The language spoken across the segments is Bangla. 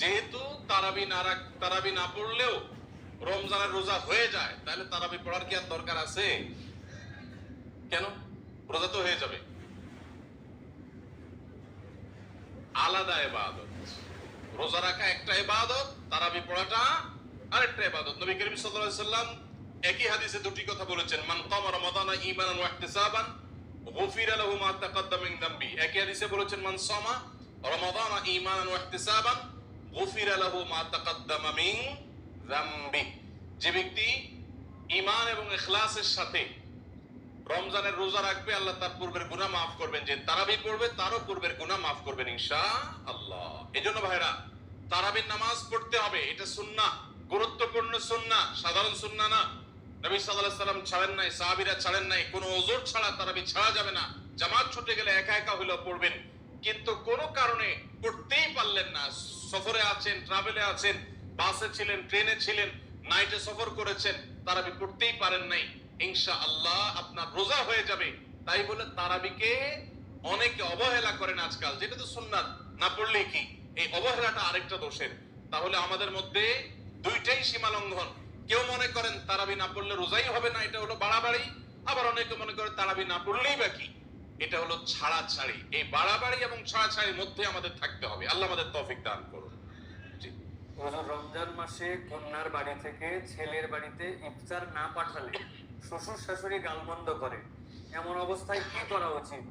যেহেতু তারাবি না তারাবি না পড়লেও রমজানের রোজা হয়ে যায়, তাহলে তারাবি পড়ার কি আর দরকার আছে? কেন? রোজা তো হয়ে যাবে। আলাদা ইবাদত। রোজা রাখা একটা এবাদত তারাবি পড়াটা আরেকটা ইবাদত। নবী করিম সাল্লাম একই হাদিসে দুটি কথা বলেছেন, মান কামা রমাদানা ঈমানান ওয়া ইহতিসাবান, গুফিরা লাহু মা তাকাদ্দামা মিন যামবি একই হাদিসে বলেছেন, মান সামা রমাদানা ঈমানান ওয়া ইহতিসাবান গুফিরা যে ব্যক্তি ঈমান এবং ইখলাসের সাথে রমজানের রোজা রাখবে, আল্লাহ তার পূর্বের গুনাহ মাফ করবেন। যে তারাবি পড়বে, তারও পূর্বের গুনাহ মাফ করবেন আল্লাহ ভাইরা তারাবির নামাজ পড়তে হবে। এটা সুন্নাহ, গুরুত্বপূর্ণ সুন্নাহ, সাধারণ সুন্নাহ না। নবী আলাইহি সাল্লাম ছাড়েন নাই, সাহাবীরা ছাড়েন নাই। কোনো ওজোর ছাড়া তারাবি ছাড়া যাবে না। জামাত ছুটে গেলে একা একা হইলেও পড়বেন। কিন্তু কোনো কারণে পড়তেই পারলেন না। সফরে আছেন ট্রাভেলে আছেন বাসে ছিলেন ট্রেনে ছিলেন নাইটে সফর করেছেন তারাবি পড়তেই পারেন নাই। ইনশা আল্লাহ আপনার রোজা হয়ে যাবে। তাই বলে তারাবিকে অনেকে অবহেলা করেন আজকাল। যেটা তো সুন্নাত, না পড়লে কি? এই অবহেলাটা আরেকটা দোষের। তাহলে আমাদের মধ্যে দুইটাই সীমা লঙ্ঘন। কেউ মনে করেন তারাবি না পড়লে রোজাই হবে না, এটা হলো বাড়াবাড়ি। আবার অনেকে মনে করে তারাবি না পড়লেই বা কি? এটা হলো ছাড়া ছাড়ি এই বাড়াবাড়ি এবং ছাড়া ছাড়ির মধ্যে আমাদের থাকতে হবে। আল্লাহ আমাদের তৌফিক দান করুন। রমজান মাসে কন্যার বাড়ি থেকে ছেলের বাড়িতে ইফতার না পাঠালে শ্বশুর শাশুড়ি গালমন্দ করে। এমন অবস্থায় কি করা উচিত?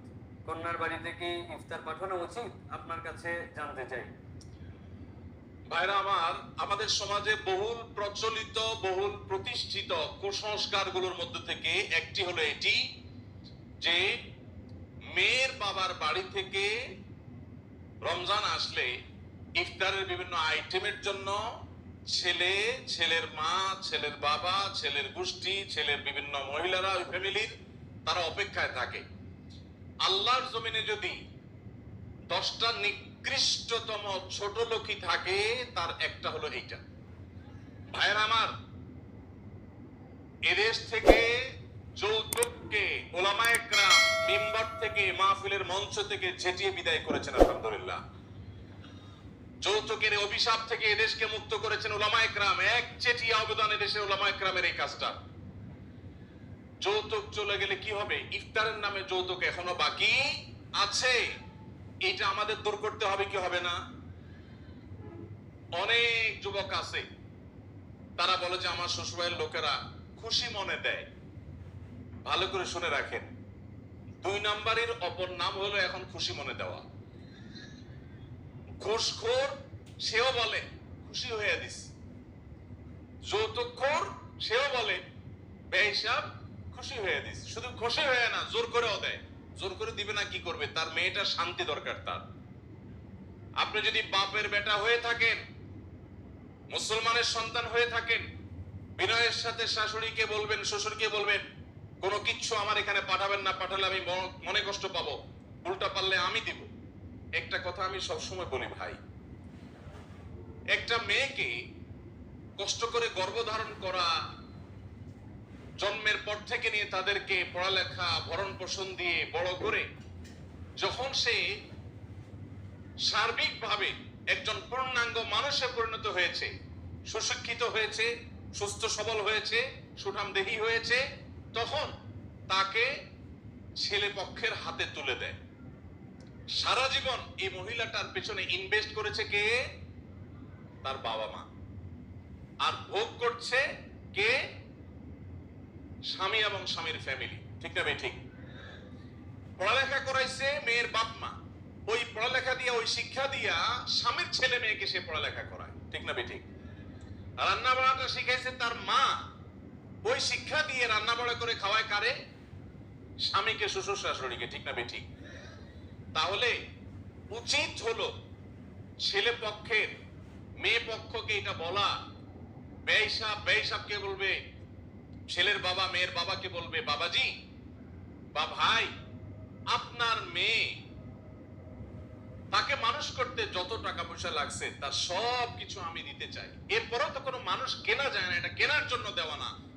কন্যার বাড়িতে কি ইফতার পাঠানো উচিত? আপনার কাছে জানতে চাই। ভাইরা আমার আমাদের সমাজে বহুল প্রচলিত বহুল প্রতিষ্ঠিত কুসংস্কারগুলোর মধ্যে থেকে একটি হলো এটি যে মেয়ের বাবার বাড়ি থেকে রমজান আসলে ইফতারের বিভিন্ন আইটেমের জন্য ছেলে, ছেলের মা, ছেলের বাবা, ছেলের গোষ্ঠী, ছেলের বিভিন্ন মহিলারা, ওই ফ্যামিলির তারা অপেক্ষায় থাকে। আল্লাহর জমিনে যদি দশটা নিকৃষ্টতম ছোট লোকই থাকে, তার একটা হলো এইটা। ভাইয়ের আমার, এদেশ থেকে যৌতুককে ওলামায়করা মিম্বার থেকে, মাহফিলের মঞ্চ থেকে ঝেঁটিয়ে বিদায় করেছেন, আলহামদুলিল্লাহ। যৌতুকের অভিশাপ থেকে এদেশকে মুক্ত করেছেন ওলামায়করাম এক চেটিয়া অবদান এদেশের ওলামায়করামের এই কাজটা। যৌতুক চলে গেলে কি হবে? ইফতারের নামে যৌতুক এখনও বাকি আছে। এটা আমাদের দূর করতে হবে, কি হবে না? অনেক যুবক আছে, তারা বলে যে আমার শ্বশুরবাড়ির লোকেরা খুশি মনে দেয়। ভালো করে শুনে রাখেন। দুই নাম্বারের অপর নাম হলো এখন খুশি মনে দেওয়া। ঘুষখোর, সেও বলে, খুশি হয়ে দিস যৌতুকখোর, সেও বলে, বেহিসাব, খুশি হয়ে দিস শুধু খুশি হয়ে না, জোর করেও দেয়। জোর করে দিবে না, কি করবে? তার মেয়েটার শান্তি দরকার তার। আপনি যদি বাপের বেটা হয়ে থাকেন, মুসলমানের সন্তান হয়ে থাকেন, বিনয়ের সাথে শাশুড়িকে বলবেন, শ্বশুরকে বলবেন কোনো কিচ্ছু আমার এখানে পাঠাবেন না, পাঠালে আমি মনে কষ্ট পাবো। উল্টা পারলে আমি দিব। একটা কথা আমি সবসময় বলি ভাই। একটা মেয়েকে কষ্ট করে গর্ভধারণ করা, জন্মের পর থেকে নিয়ে তাদেরকে পড়ালেখা ভরণ পোষণ দিয়ে বড় করে, যখন সে সার্বিকভাবে একজন পূর্ণাঙ্গ মানুষে পরিণত হয়েছে, সুশিক্ষিত হয়েছে, সুস্থ সবল হয়েছে, সুঠাম দেহী হয়েছে তখন তাকে ছেলে পক্ষের হাতে তুলে দেয়। সারা জীবন এই মহিলাটার পেছনে ইনভেস্ট করেছে কে? তার বাবা মা। আর ভোগ করছে কে? স্বামী এবং স্বামীর ফ্যামিলি ঠিক না ভাই? ঠিক। পড়ালেখা করাইছে মেয়ের বাপ মা। ওই পড়ালেখা দিয়া, ওই শিক্ষা দিয়া স্বামীর ছেলে মেয়েকে সে পড়ালেখা করায়। ঠিক না ভাই? ঠিক। রান্না বাড়াটা শিখাইছে তার মা। ওই শিক্ষা দিয়ে রান্না বাড়া করে খাওয়ায় কারে? স্বামীকে, শ্বশুর শাশুড়িকে, ঠিক না ভাই ঠিক তাহলে উচিত হলো ছেলে পক্ষের, মেয়ে পক্ষকে এটা বলা। বেইসাব বেইসাবকে বলবে? ছেলের বাবা, মেয়ের বাবাকে বলবে? বাবাজি, বা ভাই, আপনার মেয়ে, তাকে মানুষ করতে যত টাকা পয়সা লাগছে, তার সব কিছু আমি দিতে চাই। এরপরেও তো কোনো মানুষ কেনা যায় না, এটা কেনার জন্য দেওয়া না।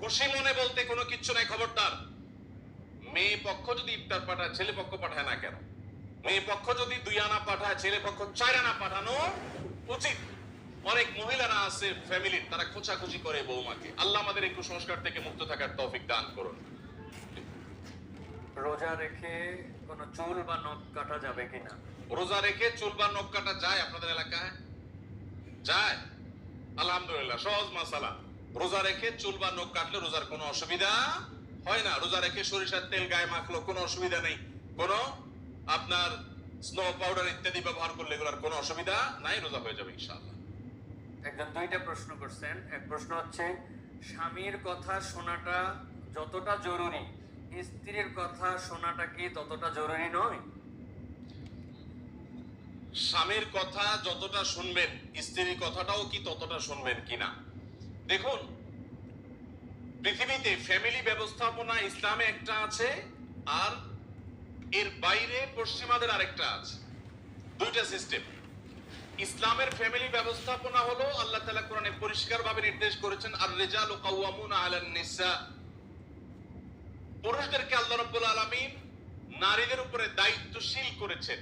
খুশি মনে বলতে কোনো কিচ্ছু নাই খবরদার। মেয়ে পক্ষ যদি ইফতার পাঠায় ছেলে পক্ষ পাঠায় না কেন? মেয়ে পক্ষ যদি দুই আনা পাঠায় ছেলে পক্ষ চার আনা পাঠানো উচিত। অনেক মহিলারা আছে ফ্যামিলির তারা খোঁচাখুচি করে বৌমাকে। আল্লাহ আমাদের এই কুসংস্কার থেকে মুক্ত থাকার তৌফিক দান করুন। রোজা রেখে কোনো চুল বা নখ কাটা যাবে কিনা রোজা রেখে চুল বা নখ কাটা যায় আপনাদের এলাকায়? যায়। আলহামদুলিল্লাহ সহজ মাসালা। রোজা রেখে চুল বা নখ কাটলে রোজার কোনো অসুবিধা হয় না। রোজা রেখে সরিষার তেল গায়ে মাখলো কোনো অসুবিধা নেই। কোনো আপনার স্নো পাউডার ইত্যাদি ব্যবহার করলে এগুলোর কোনো অসুবিধা নাই রোজা হয়ে যাবে ইনশাআল্লাহ। একজন দুইটা প্রশ্ন করছেন। এক প্রশ্ন হচ্ছে স্বামীর কথা শোনাটা যতটা জরুরি স্ত্রীর কথা শোনাটা কি ততটা জরুরি নয়? স্বামীর কথা যতটা শুনবেন স্ত্রীর কথাটাও কি ততটা শুনবেন কিনা? দেখুন, পৃথিবীতে ফ্যামিলি ব্যবস্থাপনা ইসলামে একটা আছে, আর এর বাইরে পশ্চিমাদের আরেকটা আছে। দুইটা সিস্টেম ইসলামের ফ্যামিলি ব্যবস্থাপনা হলো, আল্লাহ তাআলা কোরআনে পরিষ্কারভাবে নির্দেশ করেছেন আর রেজালু কাওয়ামুনা আলান নিসা। পুরুষদেরকে আল্লাহ রাব্বুল আলামিন নারীদের উপরে দায়িত্বশীল করেছেন।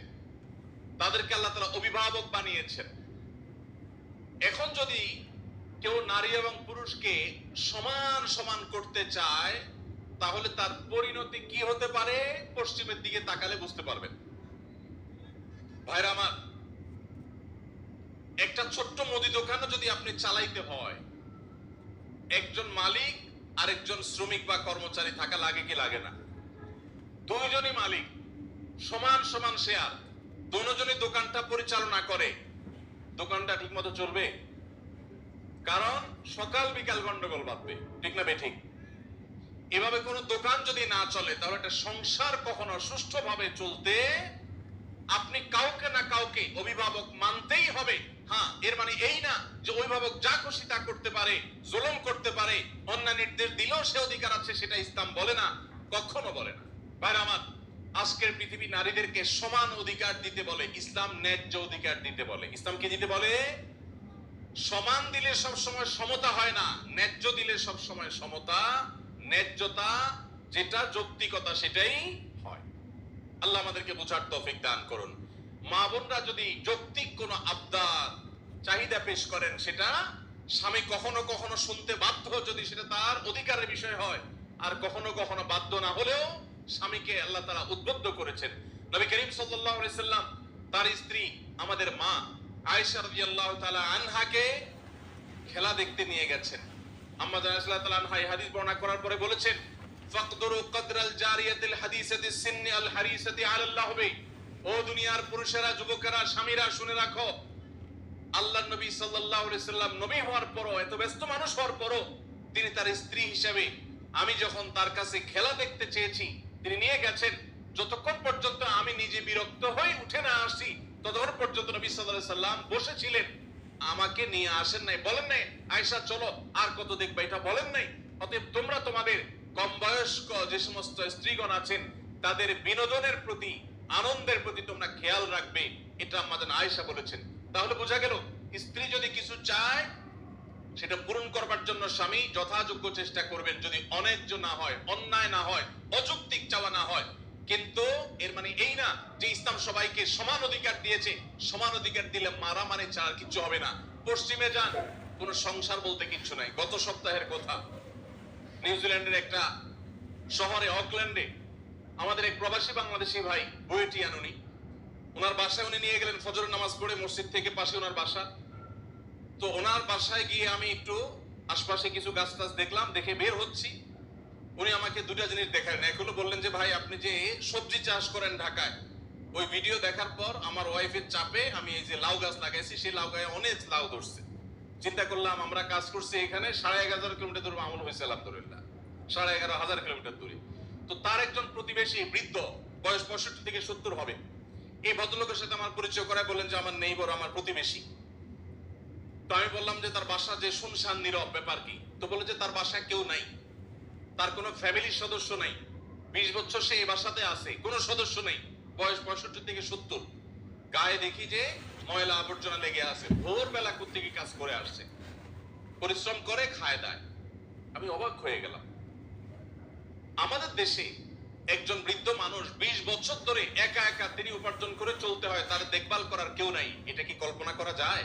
তাদেরকে আল্লাহ তাআলা অভিভাবক বানিয়েছেন। এখন যদি কেউ নারী এবং পুরুষকে সমান সমান করতে চায়, তাহলে তার পরিণতি কি হতে পারে? পশ্চিমের দিকে তাকালে বুঝতে পারবেন। ভাইরা আমার, একটা ছোট্ট মুদি দোকানও যদি আপনি চালাইতে হয়, একজন মালিক, আরেকজন শ্রমিক বা কর্মচারী থাকা লাগে কি লাগে না? দুইজনই মালিক, সমান সমান শেয়ার। দুজনই দোকানটা পরিচালনা করে। দোকানটা ঠিকমতো চলবে? কারণ সকাল বিকাল গন্ডগোল বাঁধবে। ঠিক না বেঠিক? এভাবে কোনো দোকান যদি না চলে, তাহলে একটা সংসার কখনো সুষ্ঠুভাবে চলতে আপনি কাউকে না কাউকে অভিভাবক মানতেই হবে। হ্যাঁ এর মানে এই না যে অভিভাবক যা খুশি তা করতে পারে, জুলুম করতে পারে অন্য নির্দেশ দিলেও সে অধিকার আছে সেটা ইসলাম বলে না, কখনো বলে না। ভাইরা আমার, আজকের পৃথিবী নারীদেরকে সমান অধিকার দিতে বলে, ইসলাম ন্যায্য অধিকার দিতে বলে। ইসলাম কি দিতে বলে? সমান দিলে সব সময় সমতা হয় না, ন্যায্য দিলে সব সময় সমতা, ন্যায্যতা যেটা যৌক্তিকতা সেটাই হয়। আল্লাহ আমাদেরকে বোঝার তৌফিক দান করুন। মা বোনরা যদি যৌক্তিক কোন আবদার চাহিদা পেশ করেন, সেটা স্বামী কখনো কখনো শুনতে বাধ্য যদি সেটা তার অধিকারের বিষয় হয়, আর কখনো কখনো বাধ্য না হলেও স্বামীকে আল্লাহ তারা উদ্বুদ্ধ করেছেন। নবী করিম সাল্লাম, তার স্ত্রী, আমাদের মা আনহাকে খেলা দেখতে নিয়ে গেছেন। বর্ণনা করার পরে বলেছেন, ফাকদুরু কদরাল জারিয়াতিল হাদিসাতি সিন্নি আল হারিসাতি আলাল্লাহ বে ও দুনিয়ার পুরুষেরা, যুবকেরা, স্বামীরা, শুনে আল্লাহ নবী নবী হওয়ার পরও, এত ব্যস্ত মানুষ হওয়ার পরও তিনি তার স্ত্রী হিসেবে, আমি যখন তার কাছে খেলা দেখতে চেয়েছি, তিনি নিয়ে গেছেন, যতক্ষণ পর্যন্ত আমি নিজে বিরক্ত হয়ে উঠে না আসি ততক্ষণ পর্যন্ত নবী আলাইহি সাল্লাম বসেছিলেন। আমাকে নিয়ে আসেন নাই, বলেন নাই, আয়েশা, চলো, আর কত দেখবে? এটা বলেন নাই। অতএব তোমরা তোমাদের কম বয়স্ক যে সমস্ত স্ত্রীগণ আছেন, তাদের বিনোদনের প্রতি, আনন্দের প্রতি তোমরা খেয়াল রাখবে, এটা আমাদের আয়েশা বলেছেন। তাহলে বোঝা গেল, স্ত্রী যদি কিছু চায়, সেটা পূরণ করবার জন্য স্বামী যথাযোগ্য চেষ্টা করবেন। যদি অন্যায্য না হয়, অন্যায় না হয়, অযৌক্তিক চাওয়া না হয় কিন্তু এর মানে এই না যে ইসলাম সবাইকে সমান অধিকার দিয়েছে। সমান অধিকার দিলে মারামারি ছাড়া আর কিছু হবে না। পশ্চিমে যান, কোন সংসার বলতে কিচ্ছু নাই। গত সপ্তাহের কথা। নিউজিল্যান্ডের একটা শহরে, অকল্যান্ডে, আমাদের এক প্রবাসী বাংলাদেশি ভাই বুয়েটি আনুনি ওনার বাসায় উনি নিয়ে গেলেন ফজর নামাজ পড়ে মসজিদ থেকে পাশে ওনার বাসা। তো ওনার বাসায় গিয়ে আমি একটু আশপাশে কিছু গাছ টাছ দেখলাম, দেখে বের হচ্ছি। উনি আমাকে দুটা জিনিস দেখালেন। এক হলো বললেন যে, ভাই, আপনি যে সবজি চাষ করেন ঢাকায়, ওই ভিডিও দেখার পর আমার ওয়াইফের চাপে আমি এই যে লাউ গাছ লাগাইছি, সেই লাউ গায়ে অনেক লাউ ধরছে। চিন্তা করলাম, আমরা কাজ করছি এখানে, সাড়ে এগারো কিলোমিটার দূরে আমল হয়েছে, আলহামদুলিল্লাহ। সাড়ে এগারো হাজার কিলোমিটার দূরে। তো তার একজন প্রতিবেশী বৃদ্ধ, বয়স পঁয়ষট্টি থেকে সত্তর হবে, এই ভদ্রলোকের সাথে আমার পরিচয় করায় বললেন যে, আমার নেইবর আমার প্রতিবেশী। তো আমি বললাম যে, তার বাসা যে শুনশান নীরব, ব্যাপার কি? তো বলে যে, তার বাসায় কেউ নাই। তার কোনো ফ্যামিলির সদস্য নাই। বিশ বছর সে এই বাসাতে আছে, কোনো সদস্য নেই। বয়স পঁয়ষট্টি থেকে সত্তর। গায়ে দেখি যে ময়লা আবর্জনা লেগে আছে, ভোরবেলা থেকে কাজ করে আসছে। পরিশ্রম করে খায় দায়। আমি অবাক হয়ে গেলাম। আমাদের দেশে একজন বৃদ্ধ মানুষ বিশ বছর ধরে একা একা তিনি উপার্জন করে চলতে হয়, তার দেখভাল করার কেউ নাই। এটা কি কল্পনা করা যায়?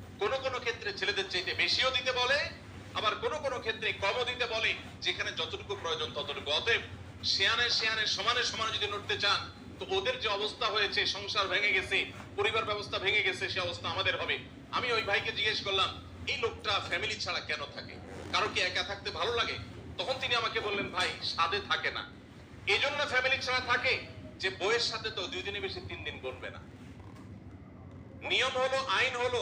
কোন কোন ক্ষেত্রে ছেলেদের চাইতে বেশিও দিতে বলে, আবার কোন কোন ক্ষেত্রে কমও দিতে বলে, যেখানে যতটুকু প্রয়োজন ততটুকু। অতএব শেয়ানে শেয়ানে সমানে সমানে যদি নড়তে চান, তো ওদের যে অবস্থা হয়েছে, সংসার ভেঙে গেছে, পরিবার ব্যবস্থা ভেঙে গেছে, সে অবস্থা আমাদের হবে। আমি ওই ভাইকে জিজ্ঞেস করলাম, এই লোকটা ফ্যামিলি ছাড়া কেন থাকে? কারও কি একা থাকতে ভালো লাগে? তখন তিনি আমাকে বললেন, ভাই সাদে থাকে না। এই জন্য ফ্যামিলি ছাড়া থাকে যে বইয়ের সাথে তো দুই দিনে বেশি তিন দিন বলবে না। নিয়ম হলো, আইন হলো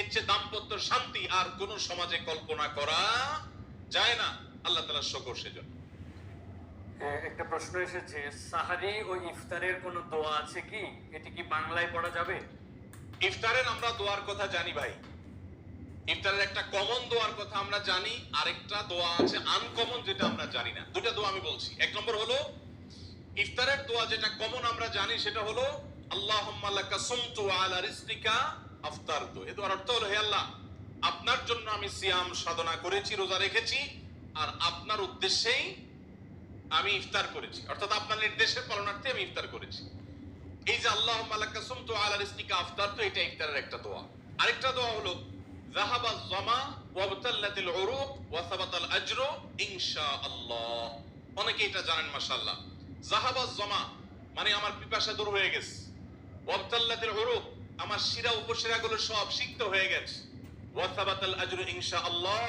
এর চেয়ে দাম্পত্য শান্তি আর কোন সমাজে কল্পনা করা যায় না। আল্লাহ তালা শকর সেজন্য। একটা প্রশ্ন এসেছে সাহারি ও ইফতারের কোনো দোয়া আছে কি? এটি কি বাংলায় পড়া যাবে? ইফতারের আমরা দোয়ার কথা জানি ভাই। ইফতারের একটা কমন দোয়ার কথা আমরা জানি আরেকটা দোয়া আছে আনকমন যেটা আমরা জানি না। দুটা দোয়া আমি বলছি। এক নম্বর হলো ইফতারের দোয়া যেটা কমন আমরা জানি সেটা হলো সুমতু আলা রিজকিকা আফতারতু এ দোয়ার অর্থ হলো, হে আল্লাহ, আপনার জন্য আমি সিয়াম সাধনা করেছি, রোজা রেখেছি, আর আপনার উদ্দেশ্যেই আমি ইফতার করেছি। অর্থাৎ আপনার নির্দেশের পালনার্থে আমি ইফতার করেছি। এই যে আল্লাহ মালাকা সুমতু আলা রিজকিকা আফতারতু এটা ইফতারের একটা দোয়া। আরেকটা দোয়া হলো, যাহাবা জামা ওয়াবতাল্লাতিল উরুক ওয়া সাবাতাল আজরু ইনশাআল্লাহ। অনেকে এটা জানেন, মাশাআল্লাহ। যাহাবা জামা মানে আমার পিপাসা দূর হয়ে গেছে। ওয়াবতাল্লাতিল উরুক আমার শিরা উপশিরাগুলো সব সিক্ত হয়ে গেছে। ওয়া সাবাতাল আজরু ইনশাআল্লাহ,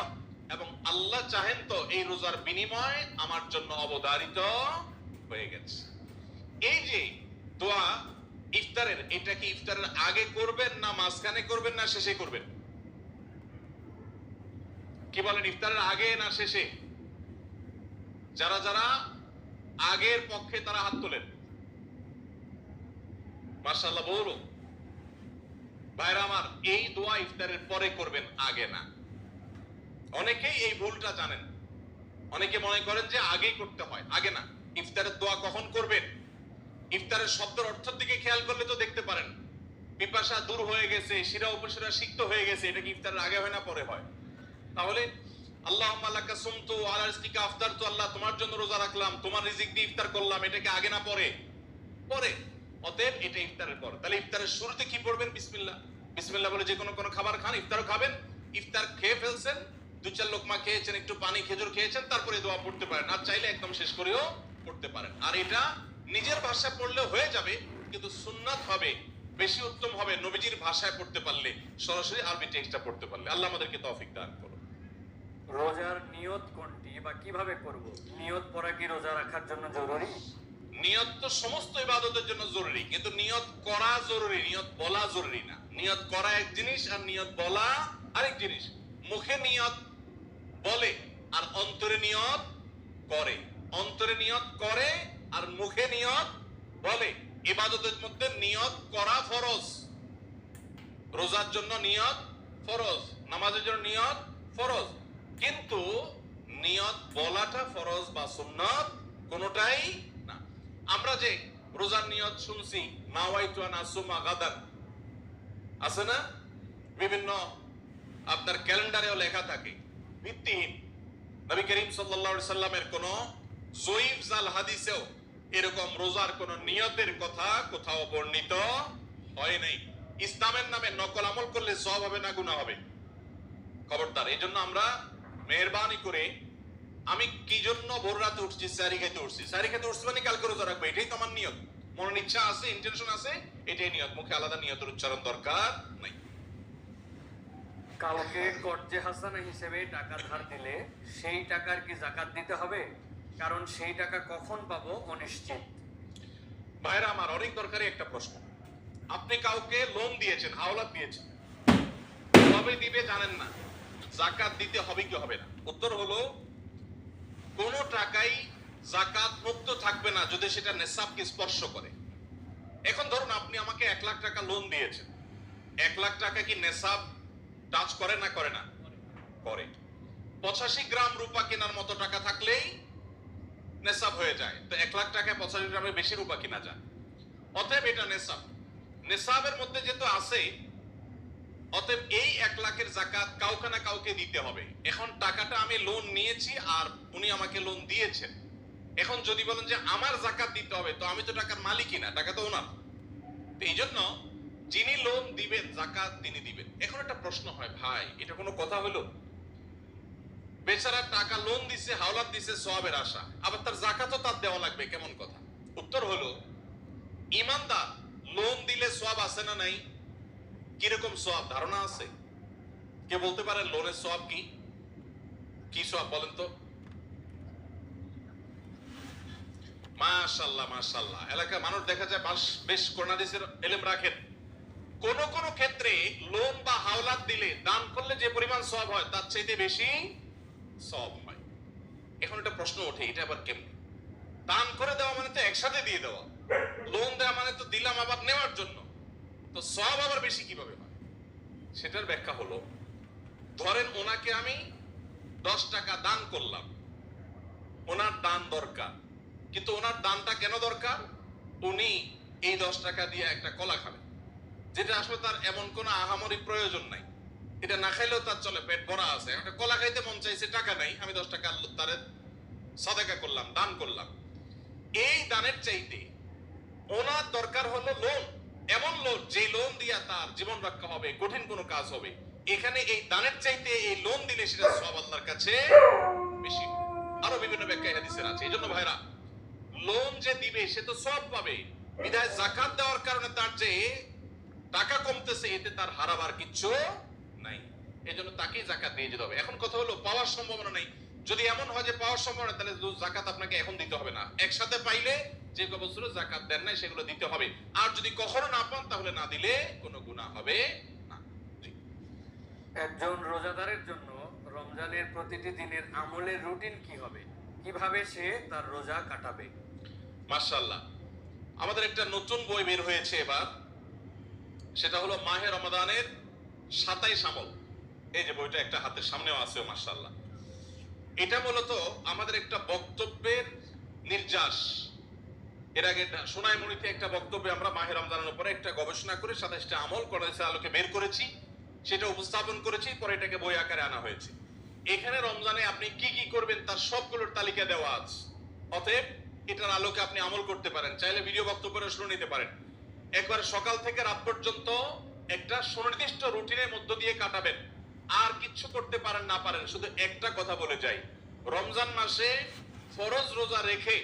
এবং আল্লাহ চাহেন তো এই রোজার বিনিময় আমার জন্য অবধারিত হয়ে গেছে। এই যে দোয়া, ইফতারের, এটা কি ইফতারের আগে করবেন না মাঝখানে করবেন না শেষে করবেন? কি বলেন, ইফতারের আগে না শেষে? যারা যারা আগের পক্ষে তারা হাত তোলেন। মার্শাল্লাহ বলুন। ভাইরা আমার, এই দোয়া ইফতারের পরে করবেন, আগে না। অনেকেই এই ভুলটা জানেন। অনেকে মনে করেন যে আগেই করতে হয়, আগে না। ইফতারের দোয়া কখন করবেন? ইফতারের শব্দের অর্থের দিকে খেয়াল করলে তো দেখতে পারেন। পিপাসা দূর হয়ে গেছে, শিরা উপশিরা সিক্ত হয়ে গেছে, এটা কি ইফতারের আগে হয় না পরে হয়? তাহলে আল্লাহ আল্লাহকা সুমতু আলা আফতার তো আল্লাহ তোমার জন্য রোজা রাখলাম, তোমার রিজিক দিয়ে ইফতার করলাম, এটা কি আগে না পরে? পরে। অতএব এটা ইফতারের পর। তাহলে ইফতারের শুরুতে কি পড়বেন? বিসমিল্লাহ। বিসমিল্লাহ বলে যে কোনো কোনো খাবার খান ইফতারও খাবেন। ইফতার খেয়ে ফেলছেন দুই চার লোকমা খেয়েছেন একটু পানি খেজুর খেয়েছেন তারপরে দোয়া পড়তে পারেন। আর চাইলে একদম শেষ করেও পড়তে পারেন। আর এটা নিজের ভাষায় পড়লে হয়ে যাবে কিন্তু সুন্নাত হবে বেশি উত্তম হবে নবীজির ভাষায় পড়তে পারলে সরাসরি আরবি টেক্সটটা পড়তে পারলে। আল্লাহ আমাদেরকে তৌফিক দান করুন। রোজার নিয়ত কোনটি বা কীভাবে করব? নিয়ত পড়া কি রোজা রাখার জন্য জরুরি? নিয়ত তো সমস্ত ইবাদতের জন্য জরুরি কিন্তু নিয়ত করা জরুরি নিয়ত বলা জরুরি না। নিয়ত করা এক জিনিস আর নিয়ত বলা আরেক জিনিস। মুখে নিয়ত বলে আর অন্তরে নিয়ত করে। অন্তরে নিয়ত করে আর মুখে নিয়ত বলে। ইবাদতের মধ্যে নিয়ত করা ফরজ। রোজার জন্য নিয়ত ফরজ। নামাজের জন্য নিয়ত ফরজ। কিন্তু নিয়ত বলাটা ফরজ বা সুন্নত কোনোটাই না। আমরা যে রোজার নিয়ত শুনছি নাওয়াইতু আন আসুমা গাদান আছে না? বিভিন্ন আপনার ক্যালেন্ডারেও লেখা থাকে। ভিত্তিহীন। নবী করিম সাল্লামের কোন জয়ীফ জাল হাদিসেও এরকম রোজার কোন নিয়তের কথা কোথাও বর্ণিত হয় নাই। ইসলামের নামে নকল আমল করলে সব হবে না গুনাহ হবে? খবরদার এই জন্য আমরা মেহরবানি করে আমি কি জন্য ভোর রাতে উঠছি, সারি খাইতে উঠছি? সারি খাইতে উঠছি মানে কালকে রোজা রাখব, এটাই তো আমার নিয়ত। মনের ইচ্ছা আছে ইন্টেনশন আছে এটাই নিয়ত। মুখে আলাদা নিয়তের উচ্চারণ দরকার নাই। কাউকে কর্জে হাসানা হিসেবে টাকা ধার দিলে সেই টাকার কি জাকাত দিতে হবে? কারণ সেই টাকা কখন পাবো অনিশ্চিত। ভাইরা আমার অনেক দরকারি একটা প্রশ্ন। আপনি কাউকে লোন দিয়েছেন হাওলাত দিয়েছেন। কবে দিবে জানেন না। জাকাত দিতে হবে কি হবে না? উত্তর হলো কোন টাকাই জাকাত মুক্ত থাকবে না যদি সেটা নেশাবকে স্পর্শ করে। এখন ধরুন আপনি আমাকে এক লাখ টাকা লোন দিয়েছেন। এক লাখ টাকা কি নেশাব টাচ করে না করে না? করে। পঁচাশি গ্রাম রূপা কেনার মতো টাকা থাকলেই নেশাব হয়ে যায়। তো এক লাখ টাকায় পঁচাশি গ্রামে বেশি রূপা কিনা যায়। অতএব এটা নেশাব। নেশাবের মধ্যে যেহেতু আছে, অতএব এই এক লাখের জাকাত কাউকে না কাউকে দিতে হবে। এখন টাকাটা আমি লোন নিয়েছি আর উনি আমাকে লোন দিয়েছেন। এখন যদি বলেন যে আমার জাকাত দিতে হবে, তো আমি তো টাকার মালিকই না, টাকা তো ওনার। এই জন্য যিনি লোন দিবেন, জাকাত তিনি দিবেন। এখন একটা প্রশ্ন হয়, ভাই, এটা কোনো কথা হলো? বেচারা টাকা লোন দিছে, হাওলাত দিছে, সওয়াবের আশা, আবার তার জাকাতও তার দেওয়া লাগবে, কেমন কথা? উত্তর হলো, ইমানদার লোন দিলে সব আছে না নাই? কীরকম সওয়াব ধারণা আছে? কে বলতে পারেন লোনের সওয়াব কি? কি সওয়াব বলেন তো? মাশাল্লাহ মাশাল্লাহ। এলাকার মানুষ দেখা যায় বেশ করোনাদিসের এলেম রাখেন। কোন কোন ক্ষেত্রে লোন বা হাওলাত দিলে দান করলে যে পরিমাণ সব হয়, তার চাইতে বেশি সব হয়। এখন একটা প্রশ্ন ওঠে, এটা আবার কেমন? দান করে দেওয়া মানে তো একসাথে দিয়ে দেওয়া। লোন দেওয়া মানে তো দিলাম আবার নেওয়ার জন্য। তো সব আবার বেশি কীভাবে হয়? সেটার ব্যাখ্যা হলো, ধরেন ওনাকে আমি দশ টাকা দান করলাম। ওনার দান দরকার। কিন্তু ওনার দানটা কেন দরকার? উনি এই দশ টাকা দিয়ে একটা কলা খাবেন, যেটা আসলে তার এমন কোনো আহামরি প্রয়োজন নাই। এটা না খাইলেও তার চলে, পেট ভরা আছে। একটা কলা খাইতে মন চাইছে, টাকা নাই, আমি দশ টাকা তারে সাদাকা করলাম, দান করলাম। এই দানের চাইতে ওনার দরকার হলো লোন এমন লোন যে লোন দিয়া তার জীবন রক্ষা হবে, কঠিন কোনো কাজ হবে। এখানে এই দানের চাইতে এই লোন দিলে সেটা সব আল্লাহর কাছে বেশি। আরও বিভিন্ন ব্যাখ্যা হাদিসের আছে। এই জন্য ভাইরা লোন যে দিবে, সে তো সব পাবে। বিধায় জাকাত দেওয়ার কারণে তার যে টাকা কমতেছে, এতে তার হারাবার কিচ্ছু নাই। এই জন্য তাকেই জাকাত দিয়ে যেতে হবে। এখন কথা হলো, পাওয়ার সম্ভাবনা নেই। যদি এমন হয় যে পাওয়ার সম্ভাবনা, তাহলে জাকাত আপনাকে এখন দিতে হবে না। একসাথে পাইলে যে বছর জাকাত দেন নাই, সেগুলো দিতে হবে। আর যদি কখনো না পান, তাহলে না দিলে কোনো গুণা হবে না। একজন রোজাদারের জন্য রমজানের প্রতিটি দিনের আমলের রুটিন কি হবে? কীভাবে সে তার রোজা কাটাবে? মার্শাল্লাহ আমাদের একটা নতুন বই বের হয়েছে এবার। সেটা হলো মাহে রমাদানের সাতাইশ আমল। এই যে বইটা একটা হাতের সামনেও আছে মার্শাল্লাহ এটা মূলত আমাদের একটা বক্তব্যের নির্যাস। এর আগে সোনাইমণিতে একটা বক্তব্যে আমরা মাহের রমজানের উপরে একটা গবেষণা করে সাতাইশটা আমল করেছে আলোকে বের করেছি, সেটা উপস্থাপন করেছি, পরে এটাকে বই আকারে আনা হয়েছে। এখানে রমজানে আপনি কি কি করবেন তার সবগুলোর তালিকা দেওয়া আছে। অতএব এটার আলোকে আপনি আমল করতে পারেন। চাইলে ভিডিও বক্তব্যটা শুনে নিতে পারেন। একবার সকাল থেকে রাত পর্যন্ত একটা সুনির্দিষ্ট রুটিনের মধ্য দিয়ে কাটাবেন। আর কিচ্ছু করতে পারেন, না পারেন, শুধু একটা কথা বলে যাই। রমজান মাসে ফরজ রোজা রেখে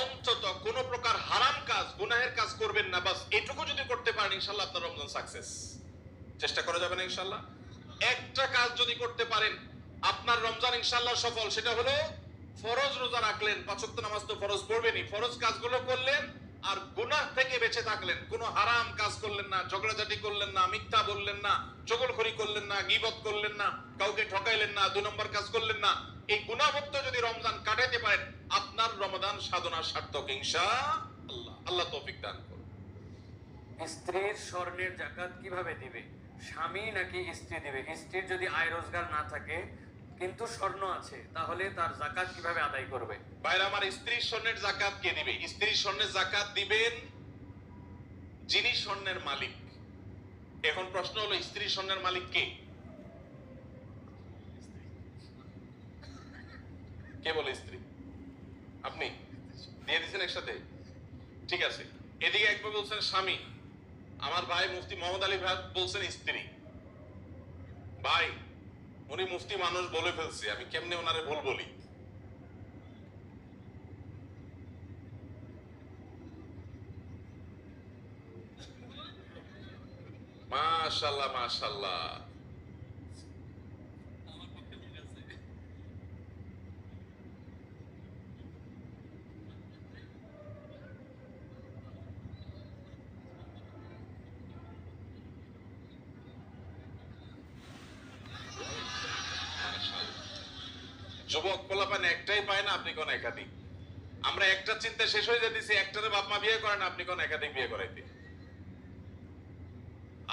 অন্তত কোন প্রকার হারাম কাজ, গুনাহের কাজ করবেন না। বাস এটুকু যদি করতে পারেন ইনশাল্লাহ আপনার রমজান সাকসেস চেষ্টা করা যাবে না ইনশাল্লাহ একটা কাজ যদি করতে পারেন, আপনার রমজান ইনশাল্লাহ সফল। সেটা হলো ফরজ রোজা রাখলেন পাঁচক্ত নামাজ তো ফরজ পড়বেনই। ফরজ কাজগুলো করলেন আর গুনাহ থেকে বেঁচে থাকলেন। কোনো হারাম কাজ করলেন না, ঝগড়াঝাটি করলেন না, মিথ্যা বললেন না চগলখড়ি করলেন না, গিবত করলেন না, কাউকে ঠকাইলেন না দুই নম্বর কাজ করলেন না। এই গুণামুক্ত যদি রমজান কাটাইতে পারেন, আপনার রমজান সাধনা সার্থক ইনশা আল্লাহ আল্লাহ তৌফিক দান করুন। স্ত্রীর স্বর্ণের জাকাত কীভাবে দিবে? স্বামী নাকি স্ত্রী দিবে? স্ত্রীর যদি আয় রোজগার না থাকে কিন্তু স্বর্ণ আছে, তাহলে তার জাকাত কীভাবে আদায় করবে? বাইরে আমার স্ত্রীর স্বর্ণের জাকাত কে দিবে? স্ত্রীর স্বর্ণের জাকাত দিবেন যিনি স্বর্ণের মালিক। এখন প্রশ্ন হলো, স্ত্রী স্বর্ণের মালিক কে? কে বলে স্ত্রী? আপনি? দিয়ে দিচ্ছেন একসাথে? ঠিক আছে। এদিকে একবার বলছেন, স্বামী, আমার ভাই মুফতি মোহাম্মদ আলী ভাই বলছেন স্ত্রী। ভাই উনি মুফতি মানুষ বলে ফেলছে আমি কেমনে ওনারে ভুল বলি মাশাল্লাহ মাশাল্লাহ যুবক পোলাপান একটাই পায় না, আপনি কোন একাধিক। আমরা একটা চিন্তা শেষ হয়ে যেতেছি একটারে বাপ মা বিয়ে করেন আপনি কোন একাধিক বিয়ে করাইতে।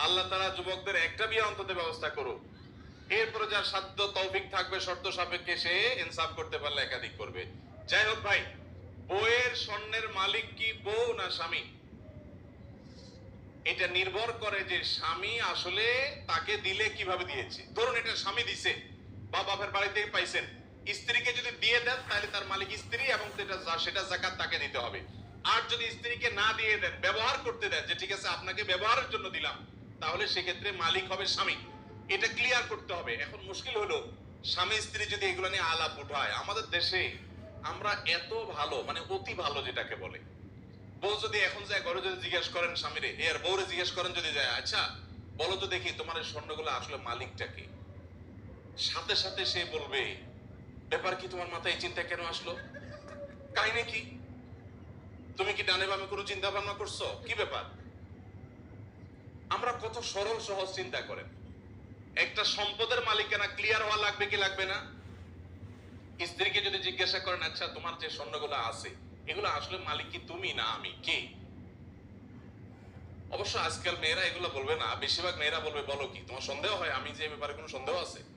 আল্লাহ তারা যুবকদের একটা বিয়ে অন্তত ব্যবস্থা করুক। এরপরে যার সাধ্য, তৌফিক থাকবে, শর্ত সাপেক্ষে সে ইনসাফ করতে পারলে একাধিক করবে। যাই হোক ভাই বউয়ের স্বর্ণের মালিক কি বউ না স্বামী? এটা নির্ভর করে যে স্বামী আসলে তাকে দিলে কীভাবে দিয়েছে। ধরুন এটা স্বামী দিছে, বা বাপের বাড়ি থেকে পাইছেন। স্ত্রীকে যদি দিয়ে দেন, তাহলে তার মালিক স্ত্রী এবং সেটা সেটা জাকাত তাকে দিতে হবে। আর যদি স্ত্রীকে না দিয়ে দেন, ব্যবহার করতে দেন যে, ঠিক আছে, আপনাকে ব্যবহারের জন্য দিলাম তাহলে সেক্ষেত্রে মালিক হবে স্বামী। এটা ক্লিয়ার করতে হবে। এখন মুশকিল হলো, স্বামী স্ত্রী যদি এগুলো নিয়ে আলাপ উঠায়, আমাদের দেশে আমরা এত ভালো মানে অতি ভালো যেটাকে বলে। বউ যদি এখন যায় ঘরে যদি জিজ্ঞেস করেন স্বামীরে, এ, আর বউরে জিজ্ঞেস করেন যদি যায় আচ্ছা বলো তো দেখি তোমার এই স্বর্ণগুলো আসলে মালিকটাকে সাথে সাথে সে বলবে ব্যাপার কি তোমার মাথায় এই চিন্তা কেন আসলো? কাহিনী কি? তুমি কি ডানে বামে কোনো চিন্তা ভাবনা করছ? কি ব্যাপার? আমরা কত সরল, সহজ চিন্তা করেন। একটা সম্পদের মালিকানা ক্লিয়ার হওয়া লাগবে কি লাগবে না? স্ত্রীকে যদি জিজ্ঞাসা করেন আচ্ছা তোমার যে স্বর্ণগুলো আছে, এগুলো আসলে মালিক কি তুমি না আমি কে? অবশ্য আজকাল মেয়েরা এগুলো বলবে না। বেশিরভাগ মেয়েরা বলবে, বলো কি, তোমার সন্দেহ হয়? আমি যে ব্যাপারে কোনো সন্দেহ আছে?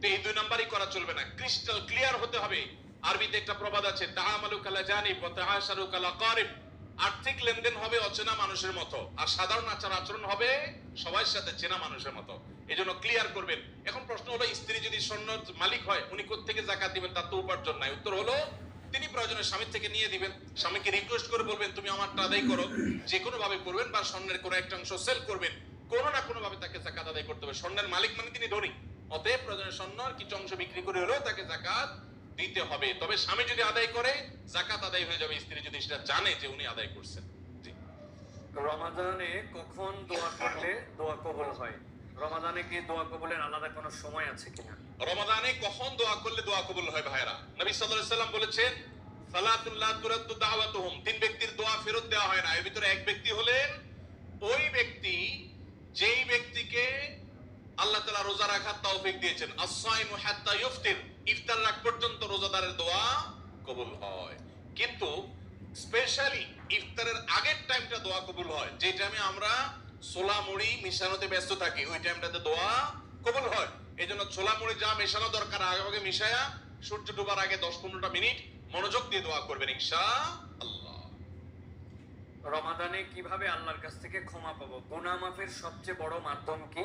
তো এই দুই নাম্বারই করা চলবে না। ক্রিস্টাল ক্লিয়ার হতে হবে। আরবিতে একটা প্রবাদ আছে তাহামালু কালা কালা কারিব আর্থিক লেনদেন হবে অচেনা মানুষের মতো। আর সাধারণ আচার আচরণ হবে সাথে চেনা মানুষের মতো। এই জন্য ক্লিয়ার করবেন। এখন প্রশ্ন হলো, স্ত্রী যদি স্বর্ণ মালিক হয়, উনি থেকে জাকাত দিবেন? তার তো উপার্জন নাই। উত্তর হলো, তিনি প্রয়োজনে স্বামীর থেকে নিয়ে দিবেন। স্বামীকে রিকোয়েস্ট করে বলবেন, তুমি আমারটা আদায় করো। যে কোনো ভাবে করবেন বা স্বর্ণের কোনো একটা অংশ সেল করবেন। কোনো না কোনো ভাবে তাকে জাকাত আদায় করতে হবে। স্বর্ণের মালিক মানে তিনি ধনী। অতএব প্রয়োজনে স্বর্ণ আর কিছু অংশ বিক্রি করে হলেও তাকে জাকাত দিতে হবে। তবে স্বামী যদি আদায় করে জাকাত আদায় হয়ে যাবে। স্ত্রী যদি সেটা জানে যে উনি আদায় করছেন। রমাদানে কখন দোয়া করলে দোয়া কবল হয়? রমাদানে কি দোয়া কবুলের আলাদা কোনো সময় আছে কিনা? রমাদানে কখন দোয়া করলে দোয়া কবুল হয় ভাইরা নবী সাল্লাল্লাহু আলাইহি সাল্লাম বলেছেন সালাতুল্লাহ তুরাদ্দু দাওয়াতুহুম। তিন ব্যক্তির দোয়া ফেরত দেওয়া হয় না। এর ভিতরে এক ব্যক্তি হলেন ওই ব্যক্তি যেই ব্যক্তিকে আল্লাহ তাআলা রোজা রাখার তৌফিক দিয়েছেন। as-সাইমু হাত্তা ইফতির। ইফতার রাখ পর্যন্ত রোজাদারের দোয়া কবুল হয়। কিন্তু স্পেশালি ইফতারের আগের টাইমটা দোয়া কবুল হয়। যে টাইমে আমরা ছোলা মুড়ি মিশানোতে ব্যস্ত থাকে, ওই টাইমটাতে দোয়া কবুল হয়। এই জন্য ছোলা মুড়ি যা মেশানো দরকার, আগে আগে মিশায়া সূর্য ডোবার আগে দশ পনেরোটা মিনিট মনোযোগ দিয়ে দোয়া করবেন ইনশা আল্লাহ রমাদানে কীভাবে আল্লাহর কাছ থেকে ক্ষমা পাবো? গুনাহ মাফের সবচেয়ে বড় মাধ্যম কি?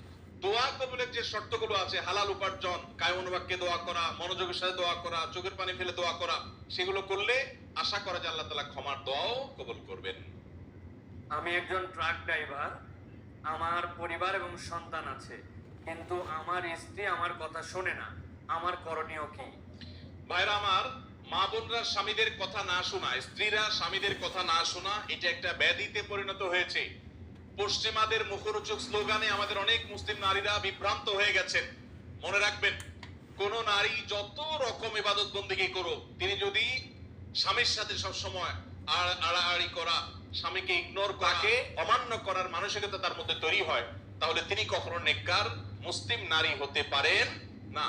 দোয়া কবুলের যে শর্তগুলো আছে হালাল উপার্জন কায় অনুবাক্যে দোয়া করা মনোযোগের সাথে দোয়া করা চোখের পানি ফেলে দোয়া করা সেগুলো করলে আশা করা যায় আল্লাহ তালা ক্ষমার দোয়াও কবুল করবেন। আমি একজন ট্রাক ড্রাইভার আমার পরিবার এবং সন্তান আছে কিন্তু আমার স্ত্রী আমার কথা শোনে না আমার করণীয় কি? ভাইরা আমার মা বোনরা স্বামীদের কথা না শোনা স্ত্রীরা স্বামীদের কথা না শোনা এটা একটা ব্যাধিতে পরিণত হয়েছে। পশ্চিমাদের মুখরোচক স্লোগানে আমাদের অনেক মুসলিম নারীরা বিভ্রান্ত হয়ে গেছেন। মনে রাখবেন কোন নারী যত রকম ইবাদত বন্দিগি করুক তিনি যদি স্বামীর সাথে সব সময় আড়াআড়ি করা স্বামীকে ইগনোর করাকে অমান্য করার মানসিকতা তার মধ্যে তৈরি হয় তাহলে তিনি কখনো নেককার মুসলিম নারী হতে পারেন না।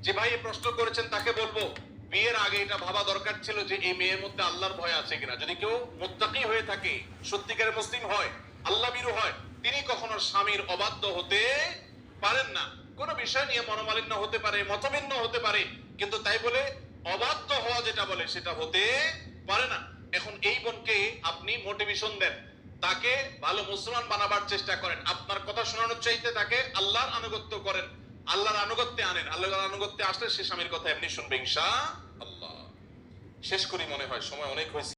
যে ভাই প্রশ্ন করেছেন তাকে বলব বিয়ের আগে এটা ভাবা দরকার ছিল যে এই মেয়ের মধ্যে আল্লাহর ভয় আছে কিনা। যদি কেউ মুত্তাকি হয়ে থাকে সত্যিকারের মুসলিম হয় আল্লাহ বিরু হয়। তিনি কখনো স্বামীর অবাধ্য হতে পারেন না। কোন বিষয় নিয়ে মনোমালিন্য হতে পারে মতভিন্ন হতে পারে, কিন্তু তাই বলে অবাধ্য হওয়া যেটা বলে সেটা হতে পারে না। এখন এই বোনকে আপনি মোটিভেশন দেন। তাকে ভালো মুসলমান বানাবার চেষ্টা করেন। আপনার কথা শোনানোর চাইতে তাকে আল্লাহর আনুগত্য করেন। আল্লাহর আনুগত্যে আনেন। আল্লাহর আনুগত্যে আসলে সে স্বামীর কথা এমনি শুনবে ইনশা আল্লাহ শেষ করি মনে হয়, সময় অনেক হয়েছে।